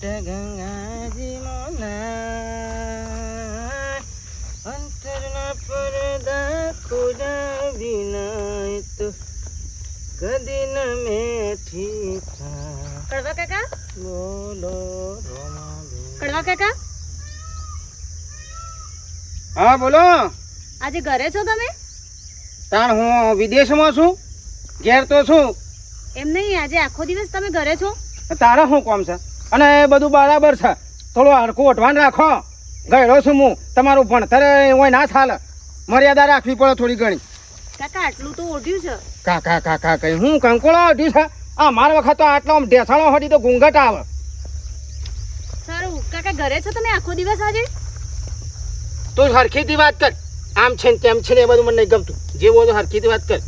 ઘાટ ગંગાજી મોના અંતરના પડદા ખુદા વિના તો કદી ન મેઠી કડવા કાકા? બોલો. કડવા કાકા? હા બોલો. આજે ઘરે છો તમે? તાણ હું વિદેશમાં છું? ઘેર તો છું. એમ નહીં આજે આખો દિવસ તમે ઘરે છો? તારા શું કોમ છે? અને બધું બરાબર છે. થોડું હરખું ઓઢવાન રાખો. ગયેલો છું હું. તમારું ભણતર હોય ના ચાલે. મર્યાદા રાખવી પડે થોડી ઘણી. કાકા આટલું તો ઓઢ્યું છે. કાકા કાકા કઈ હું કંકોળો ઓઢ્યું છે? આ મારા વખત તો આટલો ઢેસાણો હટી તો ઘૂંઘટ આવે. સારું. કાકા ઘરે છો તમે આખો દિવસ આજે? તું હરખીથી વાત કર. આમ છે ને તેમ છે ને એ બધું મને નહીં ગમતું. જે બોલું હરખીથી વાત કર.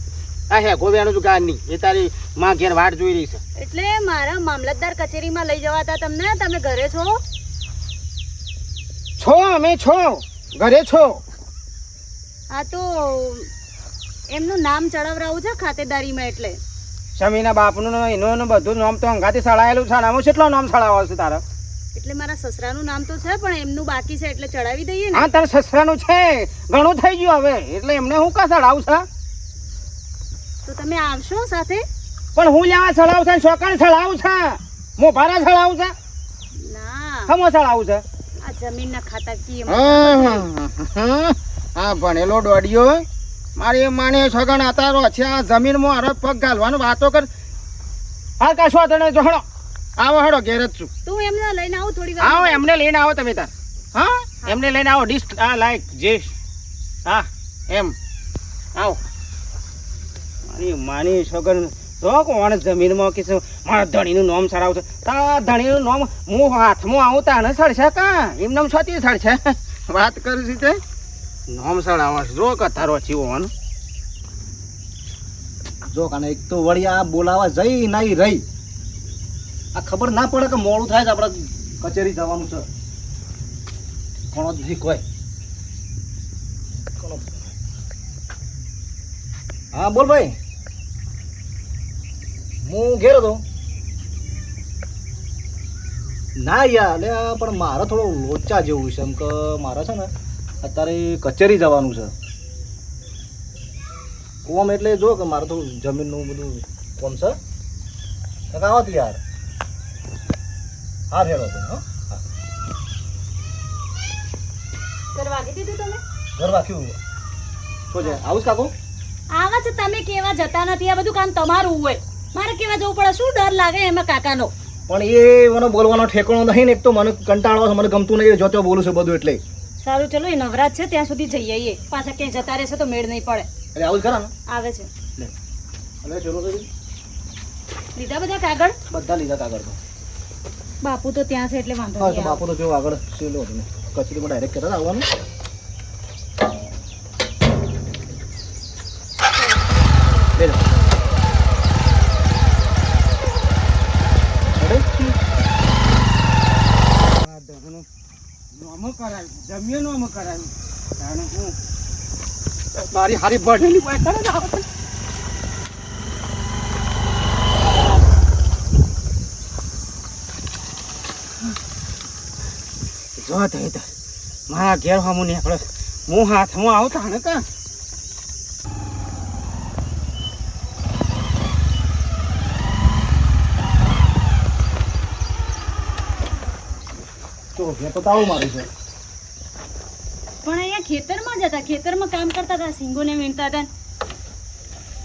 આ હે ગોવ્યાનું તું ગાર નહીં એ તારી માં ઘેર વાટ જોઈ રહી છે. એટલે મારા મામલતદાર કચેરીમાં લઈ જવાતા તમને? તમે ઘરે છો? છો અમે છો. ઘરે છો. હા તો એમનું નામ ચડાવરાવું છે ખાતેદારીમાં એટલે. સમીના બાપનું ને એનું ને બધું નામ તો અંગાથી સળાયેલું છે નામ કેટલો નામ સળાવો છે તારા? એટલે મારા સસરાનું નામ તો છે પણ એમનું બાકી છે એટલે ચડાવી દઈએ ને. હા તારા સસરાનું છે. ઘણું થઈ ગયું હવે. એટલે એમને હું કા સળાવું છે? તો તમે આવશો સાથે? પણ હું લેવા સળાવું છે શોકાણ સળાવું છે? ભારા સળાવું છે? ના. હમો સળાવું છે? આ જમીનના ખાતા કી હા ભણેલો દોડ્યો મારી માને સગણ અતારો છે આ જમીનમાં હરો પગ ઘાલવાનો વાતો કર. હા કાશો જો હડો આવો હડો ઘેર જ છું. તું એમને લઈને આવો થોડી આવો વાર એમને લઈને આવો તમે તાર. હા? એમને લઈને આવો ડિસ્ટ આ લાઈક જે હા એમ. આવો. મારી માની સગન તો કોણ જમીનમાં કે મારા ધણીનું નામ સડાવ છે. તા ધણીનું નામ હું હાથમાં આવું તાને સડશે કા? એમ નામ છતી સડશે વાત કરું છું તે? નામ સડાવવા જો કથારો છે હોવાનું જો કાને એક તો વળી આ બોલાવા જઈ નહીં રહી. આ ખબર ના પડે કે મોડું થાય છે આપણે કચેરી જવાનું છે. કોણ જ નહીં કોઈ. હા, બોલ ભાઈ. હું ઘેર હતો. ના યાર લે પણ મારે થોડો લોચા જેવું છે. એમ કે મારે છે ને અત્યારે કચેરી જવાનું છે. કોમ એટલે જો કે મારે થોડું જમીનનું બધું કોમ છે. આવત યાર હા રેડો હા. ઘર તમે? ઘર રાખ્યું શું છે? આવું કાકો? આવા છે તમે કેવા જતા નથી? આ બધું કામ તમારું હોય. મારે કેવા જવું પડે શું ડર લાગે એમાં કાકાનો? પણ એ મને બોલવાનો ઠેકાણો નહીં ને એક તો મને કંટાળો છે, મને ગમતું નહીં જો ત્યાં બોલું છું બધું એટલે. સારું ચલો એ નવરાત છે ત્યાં સુધી જઈ આવીએ પાછા ક્યાંય જતા રહેશે તો મેળ નહીં પડે. એટલે આવું જ ખરા આવે છે. એટલે ચલો તો લીધા બધા કાગળ? બધા લીધા કાગળ તો. બાપુ તો ત્યાં છે એટલે વાંધો નહીં બાપુ તો જો આગળ સેલો કચેરીમાં ડાયરેક્ટ કરતા આવવાનું બેસો. Ready? આ દહનું નોમ કરાવ્યું જમીન નોમ કરાવ્યું તાણે હું? મારી હારી હોય તને જ આવે. જો તે તો મારા ઘેર હમું નીકળે. હું હાથમાં આવતા ને કા? તો ઘેર તો માર્યું છે. પણ અહીંયા ખેતરમાં જતા ખેતરમાં કામ કરતા હતા. સિંગોને વીણતા હતા.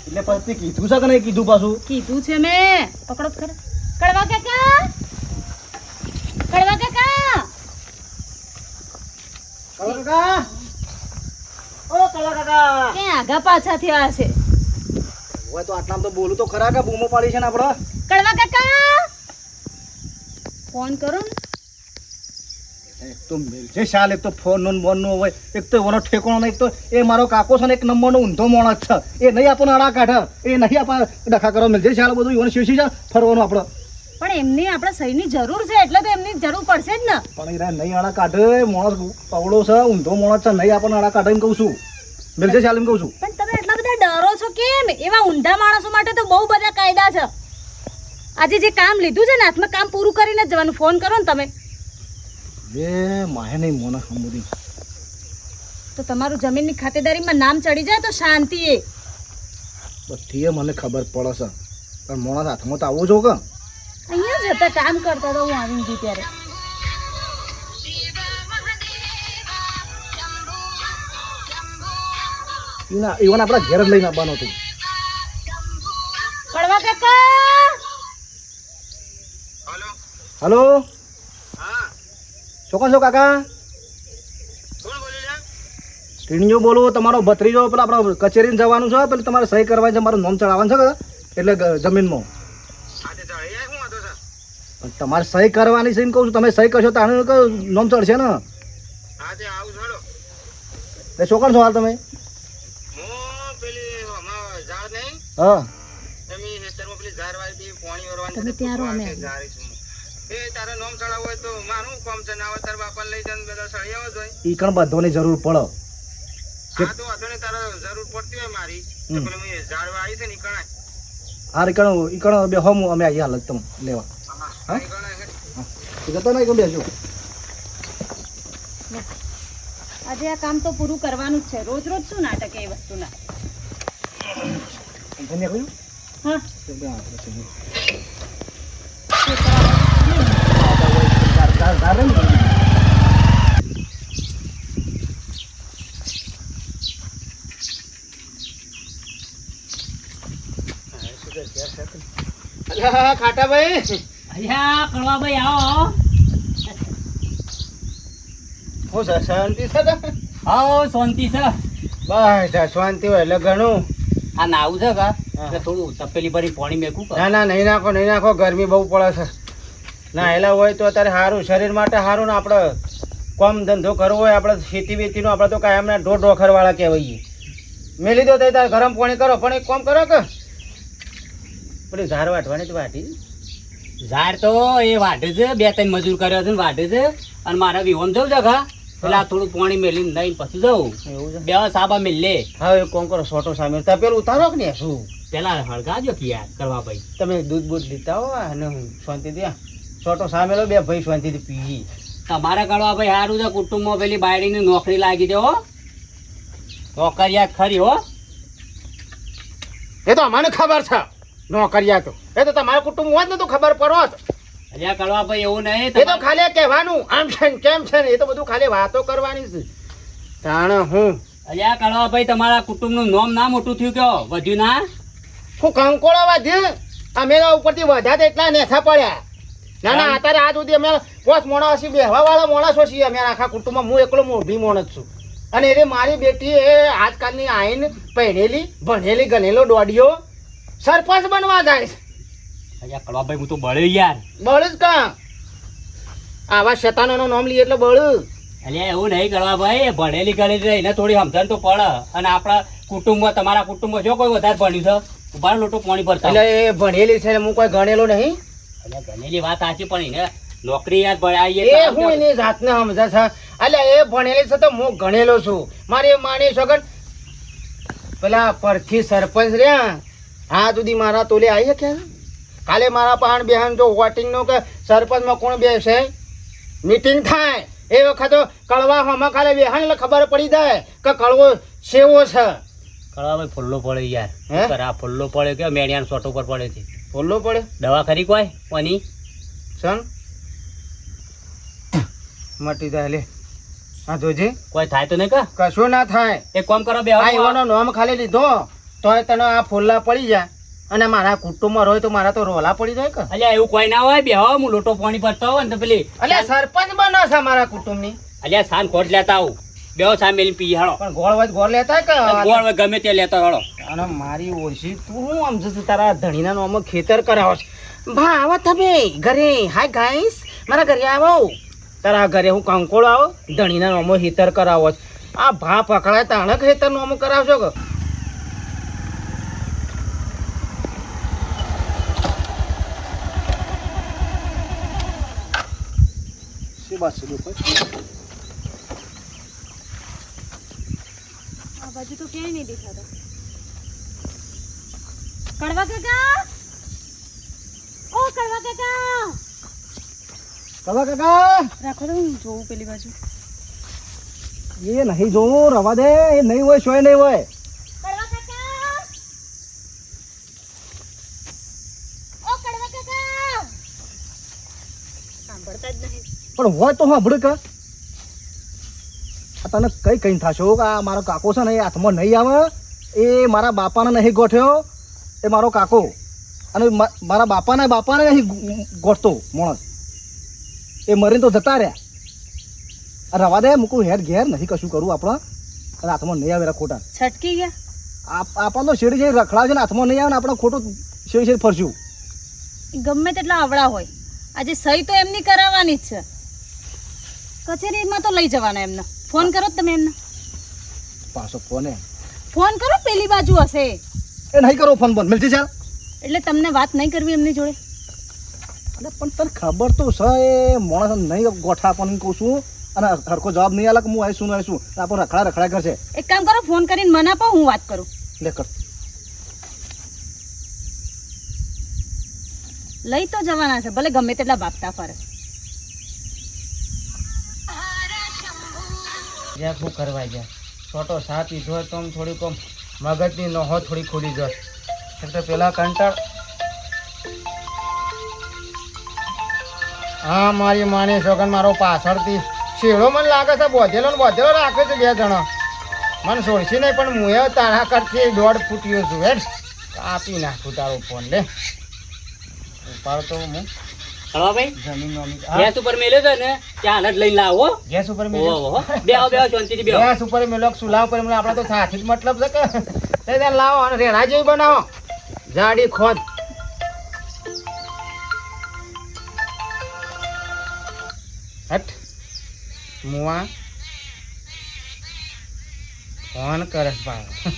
એટલે પછી કીધું છે કે નહીં કીધું પાછું? કીધું છે મેં. પકડો કર કડવા કાકા! કડવા કાકા! કડવા કાકા! ઓ કડવા કાકા! કે આગા પાછા થયા છે? હોય તો આટલામાં તો બોલું તો ખરા કે બૂમો પાડી છે ને આપણે? કડવા કાકા! ફોન કરો ને. એક તો જે શાલ એક તો ફોન નો બોન નો હોય. એક તો એનો ઠેકોણો એક તો એ મારો કાકો છે ને એક નંબરનો ઊંધો મોણસ છે. એ નહીં આપણને આડા કાઢે. એ નહીં આપણે ડખા કરો મિલજે શાલ બધું ઈવન શીશી છે ફરવાનું આપણે. પણ એમની આપણે સહીની જરૂર છે. એટલે તો એમની જરૂર પડશે જ ને. પણ એ નહીં આડા કાઢે. મોણસ પવડો છે ઊંધો મોણસ છે. નહીં આપણને આડા કાઢે એમ કહું છું. મિલજે શાલ એમ કહું છું. પણ તમે એટલા બધા ડરો છો કેમ? એવા ઊંધા માણસો માટે તો બહુ બધા કાયદા છે. આજે જે કામ લીધું છે ને હાથમાં કામ પૂરું કરીને જવાનું. ફોન કરો ને તમે. બે માહે નહીં મોના સમુદી તો તમારું જમીનની ખાતેદારીમાં નામ ચડી જાય તો શાંતિ એ. બધી મને ખબર પડે છે. પણ મોણા હાથમાં તો આવું છો કે અહીંયા જ હતા કામ કરતા તો હું આવી ગઈ ત્યારે. ના ઈવન આપણા ઘેર જ લઈને આવવાનું હતું. પડવા કાકા! હલો. શું કહો છો કાકા. ટીણીઓ બોલો તમારો ભત્રીજો પેલા આપણે કચેરીને જવાનું છે પેલું તમારે સહી કરવા છે મારું નોમ ચડાવવાનું છે એટલે જમીનમાં. તમારે સહી કરવાની છે એમ કહું છું તમે સહી કરશો તો આનું નોમ ચડશે ને? એટલે શું કરો છો હાલ તમે? હા. તમે ત્યાં રહો અમે તારા નોમ ચડાવવું હોય તો મારું કોમ છે? ના હોય તારા બાપાને લઈ જઈને બધા સળિયાવો જ હોય. ઈ કણ બધોની જરૂર પડે? હા તો વાંધો નહીં તારે જરૂર પડતી હોય મારી. તો હમ. મેં ઝાડવા આવી છે ને ઈ કણાય. હા ઈ કણ ઈ કણ બે હમ અમે આવીએ હાલ તમ લેવા. હા, જતા નહીં ગમે જો આજે આ કામ તો પૂરું કરવાનું જ છે. રોજ રોજ શું નાટક એ વસ્તુના? ધન્ય કહ્યું હા. અલ્યા, અહીંયા અલ્યા કડવાભાઈ આવો હું છે શાંતિ છે આવો શાંતિ છે બસ શાંતિ હોય એટલે ઘણું આ નાવું છે કા થોડું તપેલી ભરી પાણી મેકું ના ના નહીં નાખો નહીં નાખો ગરમી બહુ પડે છે. ના એલા હોય તો અત્યારે સારું શરીર માટે સારું ને આપણે કોમ ધંધો કરવો હોય આપણે ખેતી બેતીનું આપણે તો કાયમના ઢોર ઢોખરવાળા કહેવાય મેલી દો તો તારે ગરમ પાણી કરો પણ એક કોમ કરો કે. પેલી ઝાર વાટવાની તો વાટી. ઝાડ તો એ વાઢે છે બે ત્રણ મજૂર કર્યો છે ને વાઢે છે. અને મારા વિહોમ જવું કા પેલા થોડું પાણી મેલીને લઈને પછી જવું એવું છે. બે સાબા મેલ લે. હા એક કામ કરો સોટો સામે. તા પેલું ઉતારો કે ને શું? પેલા હળગાજો કે યાર કરવા ભાઈ. તમે દૂધ બૂધ લીધા હો અને હું શાંતિથી સોટો સામેલો બે ભાઈ શાંતિથી પી તમારા કરવા ભાઈ સારું છે કુટુંબમાં પેલી બાયડીની નોકરી લાગી દે હો. નોકરિયાત ખરી હો. એ તો અમને ખબર છે નોકરિયા તો એ તો તમારા કુટુંબ હોત ને તો ખબર પડો અલ્યા કરવા ભાઈ એવું નહીં એ તો ખાલી કહેવાનું આમ છે ને કેમ છે ને એ તો બધું ખાલી વાતો કરવાની છે. તાણ હું? અલ્યા કરવા ભાઈ તમારા કુટુંબનું નામ ના મોટું થયું કયો? વધ્યું ના? હું કંકોળો વધ્યું. અમે ઉપરથી વધ્યા તો એટલા નેથા પડ્યા. ના ના અત્યારે આજ સુધી અમે પોસ મોણા બેહવા વાળા માણસો છીએ. અમે આખા કુટુંબમાં હું એકલો મોઢી માણસ છું. અને એ મારી બેટી એ આજકાલની આઈન પહેરેલી ભણેલી ગણેલો દોડ્યો સરપંચ બનવા જાય છે. અલ્યા ભાઈ હું તો બળ્યો યાર. બળ જ કા? આવા શેતાનોનું નામ લઈએ એટલે બળ અલ્યા એવું નહીં કરવા ભાઈ ભણેલી ગણેલી રહીને થોડી સમજણ તો પડે. અને આપણા કુટુંબમાં તમારા કુટુંબમાં જો કોઈ વધારે ભણ્યું છે ઊભા લોટો પાણી ભરતા એટલે એ ભણેલી છે હું કોઈ ગણેલો નહીં. વાત સાચી પણ એને નોકરી યાદ ભણાવીએ એ હું એની જાતને સમજે છે. એટલે એ ભણેલી છે તો હું ગણેલો છું. મારે માની સગન પેલા પરથી સરપંચ રહ્યા. હા સુધી મારા તોલે આવી શક્યા કાલે મારા પહાણ બેહન જો વોટિંગ નો કે સરપંચમાં કોણ બેસે? મીટિંગ થાય. એ વખત કળવા હમણાં કાલે બેહન એટલે ખબર પડી જાય કે કળવો સેવો છે. કળવા ભાઈ ફુલ્લો પડે યાર. આ ફુલ્લો પડે કે મેણિયાનો સોટ ઉપર પડે છે. બોલવો પડે? દવા ખરી કોઈ? કોની? સન મટી જાય લે. હા જોજે. કોઈ થાય તો નહીં કા? કશું ના થાય. એક કામ કરો બે આ એવાનો નામ ખાલી લીધો તોય તને આ ફોલ્લા પડી જાય. અને મારા કુટુંબમાં હોય તો મારા તો રોલા પડી જાય કે? અલ્યા એવું કોઈ ના હોય બે હું. લોટો પાણી ભરતો હોય ને તો પેલી અલ્યા સરપંચ બનો છે મારા કુટુંબની. અલ્યા સાન ખોટ લેતા આવું. બે સામે મેલી પી હાડો પણ ગોળ વાત ગોળ લેતા કે ગોળ હોય ગમે તે લેતા હાડો અને મારી ઓછી તું હું આમ જશે? તારા ધણીના નામમાં ખેતર કરાવો છે ભા આવો તમે ઘરે. હાય ગાઈસ મારા ઘરે આવો. તારા ઘરે હું કંકોળ આવો ધણીના નામમાં ખેતર કરાવો છે આ ભા પકડાય તાણે ખેતર નામું કરાવશો કે? શું વાત છે લોકો આ બાજુ તો ક્યાંય નહીં દેખાતો. કડવા કાકા? ઓ કડવા કાકા! કવા કાકા! રાખો તો હું જોઉં પેલી બાજુ. એ નહીં જોવું રવા દે. એ નહીં હોય શોય નહીં હોય. કડવા કડવા પણ હોય તો સાંભળ કે? તને કઈ કઈ થશો કે આ મારો કાકો છે ને એ હાથમાં નહીં આવે એ મારા બાપાને નહીં ગોઠ્યો એ મારો કાકો. અને મારા બાપાને બાપાને નહીં ગોઠતો માણસ. એ મરીને તો જતા રહ્યા. રવા દે મૂકું હેર ઘેર નહીં કશું કરું આપણે. અને હાથમાં નહીં આવે ખોટા. છટકી ગયા? આપણને તો શેરી છે રખડા છે ને હાથમાં નહીં આવે ને આપણે ખોટું શેરી શેરી ફરશું. ગમે તેટલા આવડા હોય. આજે સહી તો એમની કરાવવાની જ છે. કચેરીમાં તો લઈ જવાના એમને. ફોન કરો તમે એમને. પાછો ફોન ફોન કરો પેલી બાજુ હશે. એ નહીં કરો ફોન બંધ. મિલજી ચાલ. એટલે તમને વાત નહીં કરવી એમની જોડે. એટલે પણ તને ખબર તો છે એ માણસ નહીં ગોઠા પણ કહું છું. અને હરકો જવાબ નહીં આલે કે હું આવીશું ને આવીશું આપણે રખડા રખડા કરશે. એક કામ કરો ફોન કરીને મને આપો હું વાત કરું. લે કર. લઈ તો જવાના છે ભલે ગમે તેટલા બાપતા ફરે. જ્યાં શું કરવા ગયા? છોટો સાથ પીધો તો થોડીક મગજની નોહો થોડી ખુલી જશ એક તો પેલા કંટાળ. હા, મારી માની સોગન મારો પાછળથી શેડો મને લાગે છે બોધેલો ને બોધેલો રાખે છે બે જણા. મને છોડશી નહીં, પણ હું એ તારા કરતી દોઢ ફૂટ્યો છું, હેડ. આપી નાખું તારો ફોન લે. ઉપાડતો હું. કળવાભાઈ જમીન ગેસ ઉપર મેલ્યો છે ને ત્યાં લઈને લાવો ગેસ ઉપર મેં ઓહો, શાંતિથી ગેસ ઉપર મેલો સુલા ઉપર મેલો આપણા તો સાથી જ મતલબ છે કે. તે લાવો અને રેણા જેવી બનાવો. જાડી ખોદ. હટ. મુઆ ફોન કરે ભાઈ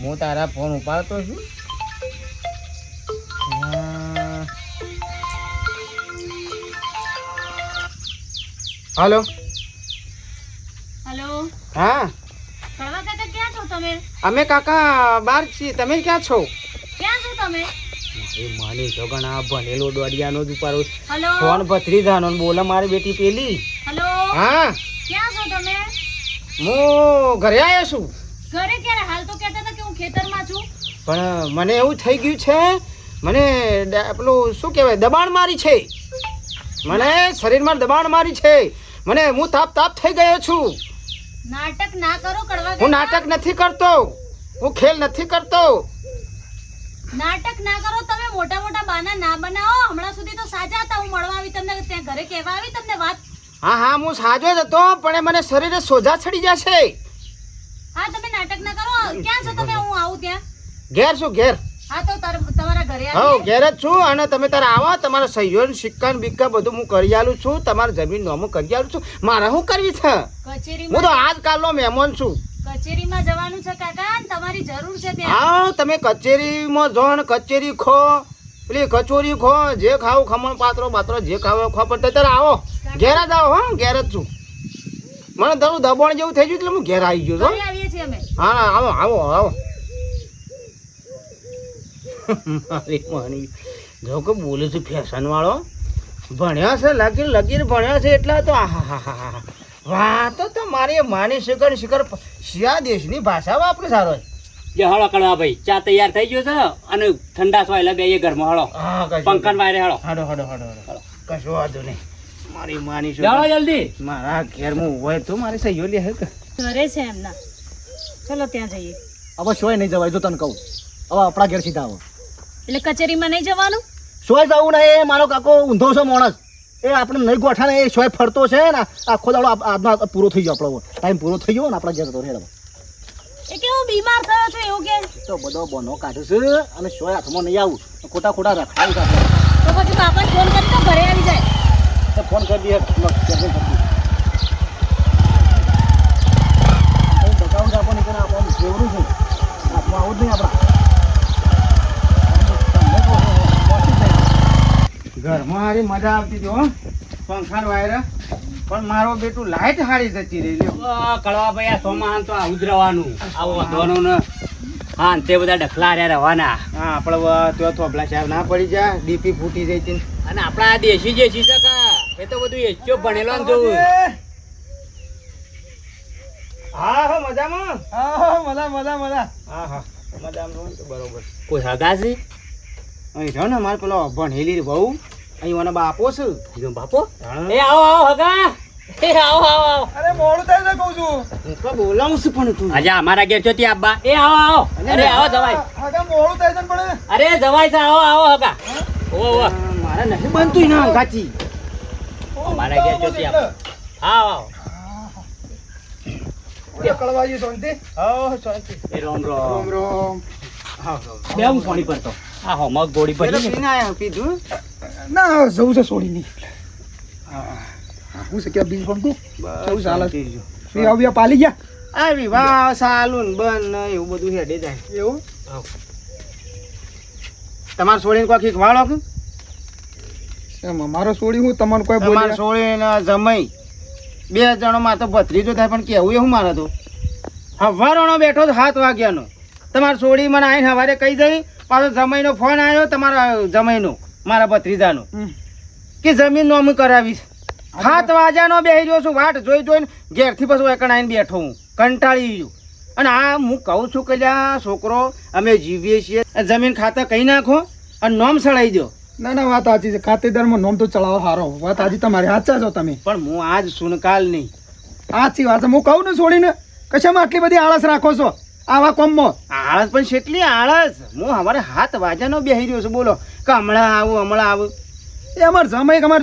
હું તારા ફોન ઉપાડતો છું. હલો. હેલો. હા. કડવા કાકા ક્યાં છો તમે? અમે કાકા બહાર છીએ. તમે ક્યાં છો? ક્યાં છો તમે? એ માની છોકણ આ ભણેલો દોડિયાનો જ હેલો. ફોન ભત્રી જાનો બોલા મારી બેટી પેલી. હેલો. હા. ક્યાં છો તમે? હું ઘરે આવ્યો છું. ઘરે ક્યારે? હાલ તો કહેતા હતા કે હું ખેતરમાં છું. પણ મને એવું થઈ ગયું છે મને પેલું શું કહેવાય? દબાણ મારી છે. મને શરીરમાં દબાણ મારી છે. મને હું તાપ તાપ થઈ ગયો છું. નાટક ના કરો કડવા હું નાટક નથી કરતો. હું ખેલ નથી કરતો. નાટક ના કરો તમે મોટા મોટા બાના ના બનાવો. હમણાં સુધી તો સાજા હતા હું મળવા આવી તમને ત્યાં ઘરે કહેવા આવી તમને વાત. હા હા હું સાજો જ હતો પણ એ મને શરીરે સોજા ચડી જશે. હા તમે નાટક ના કરો. ક્યાં છો તમે? હું આવું ત્યાં. ઘેર શું ઘેર. હા તો તમારા ઘરે હા આવીએ ઘેર જ છું અને તમે તારે આવો તમારા સહીઓ સિક્કા બિક્કા બધું હું કરી આલું છું તમારી જમીન નોમું કરી આલું છું. મારે શું કરવી છે? હું તો આજકાલનો મહેમાન છું. કચેરીમાં જવાનું છે કાકા તમારી જરૂર છે ત્યાં. હા તમે કચેરીમાં જો ને કચેરી ખો પેલી કચોરી ખો જે ખાવ ખમણ પાત્રો પાત્રો જે ખાવ ખો પણ ત્યારે આવો. ઘેર જ આવો હા ઘેર જ છું. મને તારું દબાણ જેવું થઈ ગયું એટલે હું ઘેર આવી ગયો છું હા, આવો આવો આવો. મારી માની. જો કે બોલે છે ફેશન વાળો. ભણ્યા છે લગીર લગીર ભણ્યા છે એટલા તો વાહ વાતો તો મારી માની શિખર શિખર શિયા દેશની ભાષા વાપરે સારો જે હળો કળવાભાઈ ચા તૈયાર થઈ ગયો છે અને ઠંડા સોયલા બે ઘરમાં હળો પંખન વાયરે હળો હળો હળો હળો હાડો કશું વાંધો નહીં. મારી માની શું શિખર જલ્દી. મારા ઘેરમાં હોય તો મારી સહીઓ લે હે ઘરે છે એમના. ચલો ત્યાં જઈએ. હવે સોય નહીં જવાય જો તને કહું. હવે આપણા ઘેર સીધા આવો. એટલે કચેરીમાં નહીં જવાનું? શોય જવું નહીં એ મારો કાકો ઊંધો છે માણસ. એ આપણે નહીં ગોઠા ને એ શોય ફરતો છે ને આખો દાડો આજનો પૂરો થઈ ગયો આપણો. ટાઈમ પૂરો થઈ ગયો ને આપણા ઘેર તો રહે એ કેવો બીમાર થયો છે એવું કે? તો બધો બોનો કાઢ્યો છે અને શોય હાથમાં નહીં આવું. ખોટા ખોટા આપણે. તો પછી બાપાને ફોન કરી તો ઘરે આવી જાય. તો ફોન કરી દઈએ. દઈએ આપણને આપણે જેવડું છે હાથમાં આવું જ નહીં આપણા તમને કહું છું, પહોંચી જ નહીં. ઘરમાં હારી મજા આવતી હતી હો. પંખાન વાયરે. પણ મારો બેટું લાઈટ હારી જતી રહી કડવા ભાઈ આ સોમાન તો આવું જ રહેવાનું આવો વધવાનું ને. હા તે બધા ડખલા રહ્યા રવાના હા આપણે તો ત્યાં થોભલા સાહેબ ના પડી જાય. ડીપી ફૂટી જઈ હતી અને આપણા આ દેશી જે છે એ તો બધું એચ્યો ભણેલો ને જોવું. હા હા મજામાં? હા હા મજા મજા મજા. હા હા મજામાં બરોબર. કોઈ હગા છે? અહીં જો ને મારે પેલો ભણેલી વહુ અહીં મને બાપો છે. જો બાપો. એ આવો આવો હગા. એ આવો આવો આવો. અરે મોડું થાય છે કહું છું. હું તો બોલાવું છું પણ તું. આજે અમારા ઘેર ચોથી આબા. એ આવો આવો. અરે આવો જવાય. હગા મોડું થાય છે પણ. અરે જવાય છે આવો આવો હગા. ઓ ઓ મારે નથી બનતું ના અંગાચી અમારા ઘેર છો ત્યાં આવો. આવો કળવાજી શાંતિ. હા શાંતિ. એ રોમ રોમ. રોમ રોમ. હા હા બે હું પાણી પર તો. આ હો મગ ગોળી પડી પીધું ના જવું છે છોડી નહીં હા હું. છે કે બીજ પણ તું કેવું ચાલે? ફી આવ્યા પાલી ગયા? આ વિવાહ સાલુન બન એવું બધું હેડે જાય એવું? તમારે છોડીને કોઈ વાળો કે? એમ મારો છોડી હું તમારું કોઈ બોલ્યા છોડીને જમાઈ. બે જણોમાં તો ભત્રીજો થાય પણ કેવું એવું મારા તો? હવારોનો બેઠો તો સાત વાગ્યાનો. તમારે છોડી મને આવીને સવારે કહી દઈ પાછો જમાઈનો ફોન આવ્યો તમારા જમાઈનો. મારા ભત્રીજાનું. કે જમીન નોમ કરાવીશ. સાત વાજાનો બેસી રહ્યો છું વાટ જોઈ જોઈને ઘેરથી પછી એકણ આવીને બેઠો હું કંટાળી ગયું. અને આ હું કહું છું કે છોકરો અમે જીવીએ છીએ. જમીન ખાતર કહી નાખો અને નોમ સળાઈ દો ના ના વાત સાચી છે. ખાતેદારમાં નોમ તો ચલાવો સારો વાત સાચી તમારી. સાચા છો તમે. પણ હું આજ સુનકાલ નહીં. સાચી વાત હું કહું ને છોડીને કશામાં આટલી બધી આળસ રાખો છો? આવા કોમમાં? આળસ પણ કેટલી આળસ. હું અમારે હાથ વાજાનો બેહી રહ્યો છું. બોલો. કે હમણાં આવું હમણાં આવું. એ અમારે જમાઈ કે બે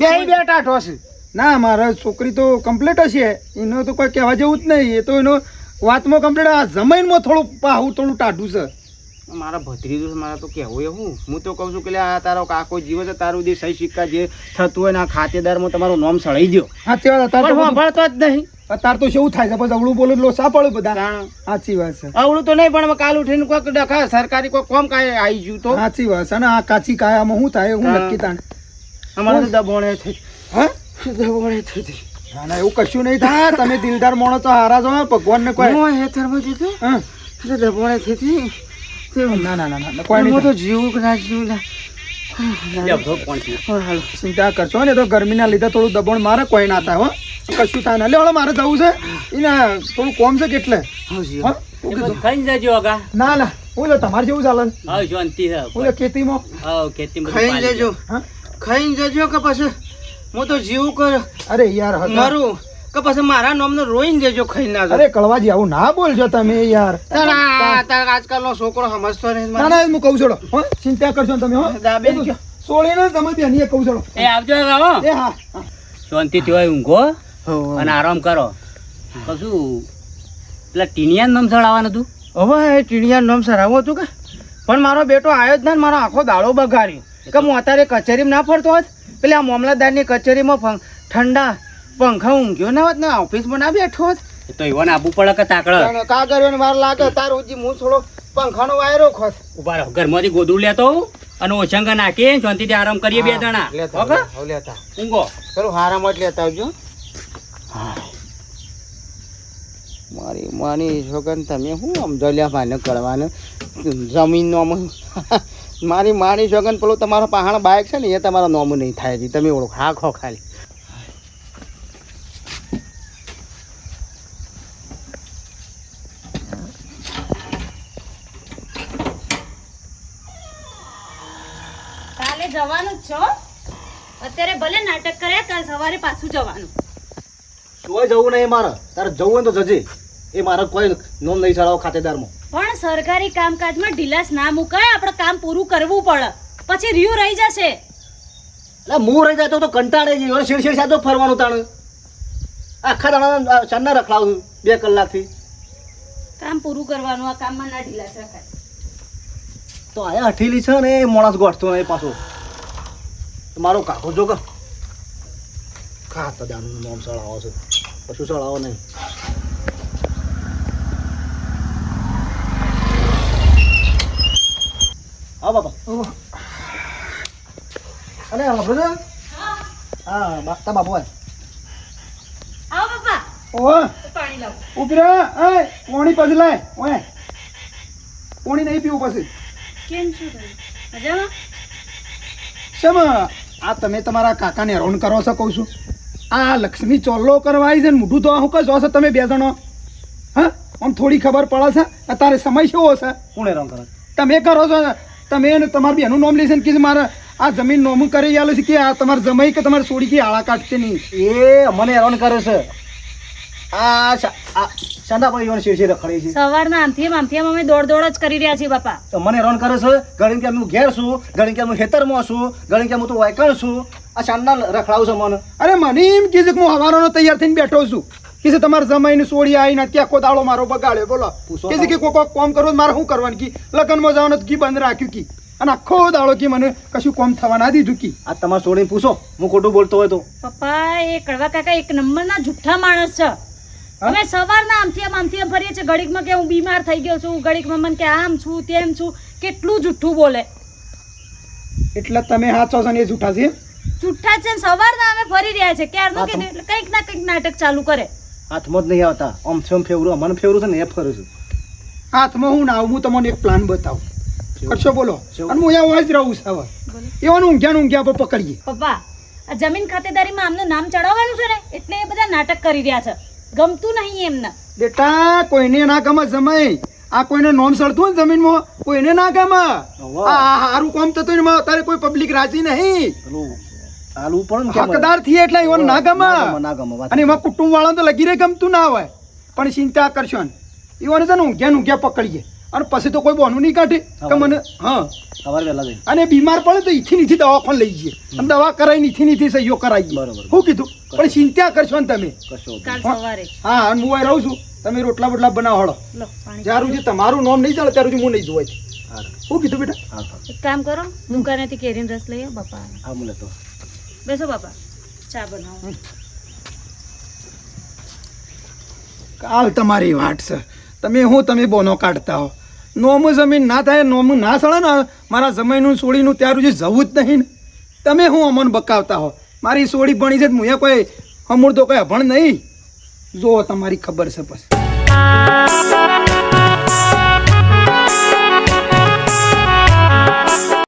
બે બેઠા ઠોસ ના મારા છોકરી તો કમ્પ્લીટ હશે એનો તો કોઈ કહેવા જેવું જ નહીં. એ તો એનો વાતમાં કમ્પ્લીટ આ જમીનમાં થોડું પાહું થોડું ટાઢું છે. મારા ભત્રીજો છે, મારા તો કહેવું એવું હું. તો કહું છું કે આ તારો કાકો જીવો છે તારું જે સહી સિક્કા જે થતું હોય ને આ ખાતેદારમાં તમારું નામ સળાઈ દો સાચી વાત પણ સાંભળતો જ નહીં. અત્યારે તો શું થાય છે? પછી અવળું બોલું લો સા બધા. સાચી વાત છે. અવળું તો નહીં પણ કાલ ઉઠીને કોઈક ડખા સરકારી કોઈ કોમ કાંઈ આવી ગયું તો? સાચી વાત છે. અને આ કાચી કાયામાં શું થાય? હું નક્કી તાણ. અમારે તો દબોણે થઈ હા? દબોણે થઈ ના ના એવું કશું નહીં થાય. તમે દિલદાર માણો તો હારા છો ભગવાન ને કોઈ હું હેતરમાં જીતું હા. દબોણે થઈ હતી ના ના ના ના કોઈ હું તો જીવું કે ના જીવું ના. ચિંતા કરશો ને તો ગરમીના લીધે થોડું દબોણ મારે કોઈ ના થાય હો. કશું થાય ના. લેવાળો મારે જવું છે. એને થોડું કોમ છે કેટલે. ખાઈને જજો આગા. ના ના. હું લો તમારે જેવું ચાલે? હા શાંતિ છે હું લો ખેતીમાં? હા ખેતી બધું ખાઈને જજો. ખાઈ જજો કે પછી હું તો જીવું કર અરે યાર મારું. કે પછી મારા નામનો રોઈન દેજો ખાઈ ના અરે કળવાજી આવું ના બોલજો તમે યાર. આજકાલનો છોકરો સમજતો નહીં ના ના હું કહું છોડો હો ચિંતા કરજો તમે હો. દાબેન સોળે ને તમે બેની કહું છોડો એ આવજો હગા એ હા શાંતિ થી હોય ઊંઘો. અને આરામ કરો. કશું પેલા ટીનિયાનું નામ ચડાવવાનું હતું? હવે ટીનિયાનું નામ સરાવું હતું કે? પણ મારો બેટો આવ્યો જ ના મારો આખો દાડો બગાડ્યો. કે હું અત્યારે કચેરીમાં ના ફરતો હોત? પેલા આ મામલતદારની કચેરીમાં ઠંડા પંખા ઊંઘ્યો ના હોત ને ઓફિસમાં ના બેઠો હોત? તો એવો આબુ પડે કે તાકડ. કા કર્યો વાર લાગે તાર ઉજી હું થોડો પંખાનો વાયરો ખોત. ઊભા રહો ઘરમાંથી ગોદુ લેતો અને ઓછંગા નાખી શાંતિથી આરામ કરીએ બે જણા. લેતા ઊંઘો. ચલો આરામ જ લેતા આવજો. મારી માની છોકન તમે શું સમજલ્યા ભાને કરવાનું? જમીનનો મારી માની છોકન પેલું તમારો પહાણ બાઇક છે ને, એ તમારો નોમ નહીં થાય છે તમે ઓળખો. હા ખો ખાલી. કાલે જવાનું છો. અત્યારે ભલે નાટક કર્યા, કાલ સવારે પાછું જવાનું. સોય જવું નહીં મારે. તારે જવું હોય તો જજે. એ મારે કોઈ નોમ નહીં ચડાવો ખાતેદારમાં. પણ સરકારી કામકાજમાં ઢીલાસ ના મુકાય આપણે કામ પૂરું કરવું પડે. પછી રિયુ રહી જશે. એટલે હું રહી જાય તો કંટાળે જ શેર શેર સાથે ફરવાનું તાણ. આખા દાણા ચાંદના રખડાવું બે કલાકથી. કામ પૂરું કરવાનું આ કામમાં ના ઢીલાસ રખાય. તો આયા હઠીલી છે ને એ માણસ ગોઠતો નહીં પાછો. મારો કાકો જો કે. ખાતા દાનું નોમ ચડાવો છે. કશું નહીં હા બાપા અરે આપણો હા બાપુ પાણી પછી લાય ઓય પાણી નહીં પીવું પછી કેમ મજામાં શેમ આ તમે તમારા કાકાને રોન કરો છો કહું છું આ લક્ષ્મી ચોલ્લો કરવા આવી છે ને મોઢું તો હું કહો છો તમે બે જણો? હા? આમ થોડી ખબર પડે છે? અત્યારે સમય કેવો હશે કોણ રંગ કરે તમે કરો છો? તમે ને બી બેનું નામ લેશે ને કે મારે આ જમીન નોમું કરી આલો છે કે આ તમારે જમાઈ કે તમારે છોડી કે આળા કાઢશે નહીં? એ મને હેરાન કરે છે. આ શા- આ શાંતા પર ઈવન શીરશી રખડે છે. સવારના આમથી આમ આમથી અમે દોડ દોડ જ કરી રહ્યા છીએ બાપા. તો મને હેરાન કરે છે? ઘણી કે હું ઘેર છું ઘણી કે હું ખેતરમાં છું ઘણી કે હું તો વાયકણ છું. આ શાનના રખડાવું છે મને. અરે મને એમ કીધું કે હું હવારોનો તૈયાર થઈને બેઠો છું. કે છે તમારે જમાઈને સોડી આવીને ત્યાં આખો દાડો મારો બગાડ્યો. બોલો. કે છે કે કોઈ કોક કોમ કરવું મારે શું કરવાનું? કી લગ્નમાં જવાનું કી બંધ રાખ્યું. કી અને આખો દાડો કે મને કશું કોમ થવા ના દીધું. કી આ તમારે છોડીને પૂછો. હું ખોટું બોલતો હોય તો. પપ્પા એ કડવા કાકા એક નંબરના જુઠ્ઠા માણસ છે. અમે સવારના આમથી આમ આમથી આમ ફરીએ છીએ. ઘડીકમાં કે હું બીમાર થઈ ગયો છું ઘડીકમાં મને કે આમ છું તેમ છું. કેટલું જુઠ્ઠું બોલે. એટલે તમે સાચો છો ને એ જૂઠા છે? જુઠ્ઠા છે ને સવારના અમે ફરી રહ્યા છે ક્યારનું કે એટલે કંઈક ના કંઈક નાટક ચાલુ કરે. હાથમાં જ નહીં આવતા. આમ છે આમ ફેવરું. મને ફેવરું છે ને એ ફરું છું. હાથમાં હું ના આવું હું તમને એક પ્લાન બતાવું. કરશો બોલો? અને હું અહીંયા જ રહું છું હવે. એવાનું ઊંઘ્યા ઊંઘ્યા પર પકડીએ. પપ્પા આ જમીન ખાતેદારીમાં આમનું નામ ચડાવવાનું છે ને? એટલે એ બધા નાટક કરી રહ્યા છે. ગમતું નહીં એમને. બેટા કોઈને ના ગમે જમાય આ કોઈને નોમ સડતું હોય જમીન જમીનમાં કોઈને ના ગમે. વાહ. આ હારું કામ થતું એમાં અત્યારે કોઈ પબ્લિક રાજી નહીં. હાલવું પણ હકદારથી એટલે એવો ના ગમે. ના ગમે, ના ગમે, વાત અને એમાં કુટુંબ વાળા તો લગી રે ગમતું ના હોય. પણ ચિંતા કરશો ને. એવાને છે ને ઊંઘ્યા ઊંઘ્યા પકડીએ. અને પછી તો કોઈ બોનું નહીં કાઢે. કે મને હા. સવારે વહેલા જઈ અને બીમાર પડે તો ઈથી નીથી દવાખાને લઈ જઈએ. અને દવા કરાવી નીથી નીથી સહયોગ કરાવી બરાબર. હું કીધું? પણ ચિંતા કરશો ને તમે. કશો હા. અને હું અહીં રહું છું. તમે રોટલા બોટલા બનાવો હળો જ્યાં સુધી તમારું નામ નહીં ચાલે ત્યાં સુધી હું નહીં જોવાય. હું. કીધું બેટા. એક કામ કરો દુકાનેથી કેરીન રસ લઈ બાપા. હા, મને લેતો. બેસો બાપા, ચા બનાવો. કાલ તમારી વાટ છે. તમે હું તમે બોનો કાઢતા હો. નોમું જમીન ના થાય, નોમું ના સળે ને મારા જમીનનું સોળીનું ત્યાં સુધી જવું જ નહીં ને. તમે હું અમન બકાવતા હો. મારી સોળી ભણી છે હું કોઈ અમૂળ તો કોઈ અભણ નહીં. જો તમારી ખબર છે પછી.